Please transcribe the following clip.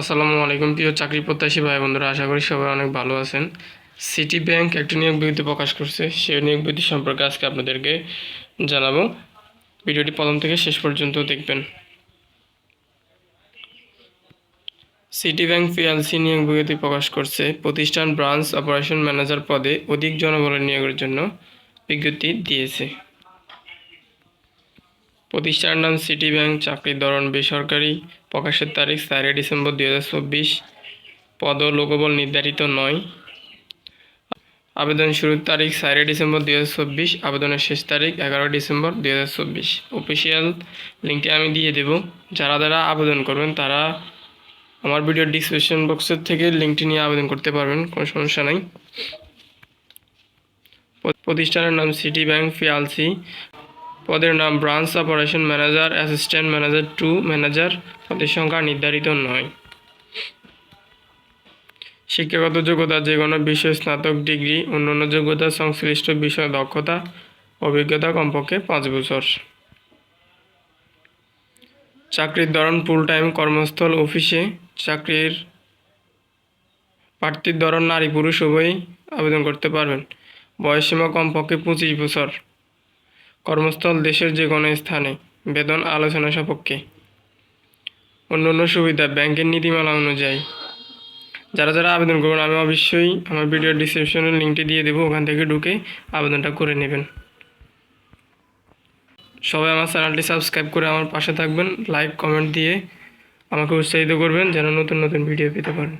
আসসালামু আলাইকুম, প্রিয় চাকরি প্রত্যাশী ভাই বন্ধুরা আশা করি সবাই অনেক ভালো আছেন। সিটি ব্যাংক একটি নিয়োগ বিজ্ঞপ্তি প্রকাশ করছে। সেই নিয়োগ বিজ্ঞপ্তি সম্পর্কে আজকে আপনাদেরকে জানাব। ভিডিওটি প্রথম থেকে শেষ পর্যন্ত দেখবেন। সিটি ব্যাংক পিএলসি নিয়োগ বিজ্ঞপ্তি প্রকাশ করছে। প্রতিষ্ঠান ব্রাঞ্চ অপারেশন ম্যানেজার পদে অধিক জনবলের নিয়োগের জন্য বিজ্ঞপ্তি দিয়েছে। প্রতিষ্ঠানের নাম সিটি ব্যাংক, চাকরির ধরন বেসরকারি, প্রকাশের তারিখ চারই ডিসেম্বর দুই হাজার চব্বিশ, পদ লোকবল নির্ধারিত নয়। আবেদন শুরুর তারিখ চারই ডিসেম্বর দুই হাজার চব্বিশ, আবেদনের শেষ তারিখ এগারো ডিসেম্বর দুই হাজার চব্বিশ। অফিসিয়াল লিঙ্কটি আমি দিয়ে দেব। যারা যারা আবেদন করবেন, তারা আমার ভিডিও ডিসক্রিপশন বক্সের থেকে লিঙ্কটি নিয়ে আবেদন করতে পারবেন, কোনো সমস্যা নাই। প্রতিষ্ঠানের নাম সিটি ব্যাংক পিএলসি পদের নাম branch operation manager, assistant manager to manager পদের সংখ্যা নির্ধারিত নয়। শিক্ষাগত যোগ্যতা যে কোনো বিষয়ে স্নাতক ডিগ্রি, অন্যান্য যোগ্যতা, সংশ্লিষ্ট বিষয় দক্ষতা, অভিজ্ঞতা কমপক্ষে পাঁচ বছর। চাকরির ধরন ফুল টাইম কর্মস্থল অফিসে চাকরির প্রার্থীর ধরন নারী পুরুষ উভয়ই আবেদন করতে পারবেন। বয়সসীমা কমপক্ষে পঁচিশ বছর। কর্মস্থল দেশের যে কোনো স্থানে বেতন আলোচনা সাপেক্ষে। অন্যান্য সুবিধা ব্যাংকের নীতিমালা অনুযায়ী। যারা যারা আবেদন করবেন, আমি অবশ্যই আমার ভিডিও ডিসক্রিপশনের লিঙ্কটি দিয়ে দেবো, ওখান থেকে ঢুকে আবেদনটা করে নেবেন। সবাই আমার চ্যানেলটি সাবস্ক্রাইব করে আমার পাশে থাকবেন লাইক কমেন্ট দিয়ে আমাকে উৎসাহিত করবেন, যেন নতুন নতুন ভিডিও পেতে পারেন।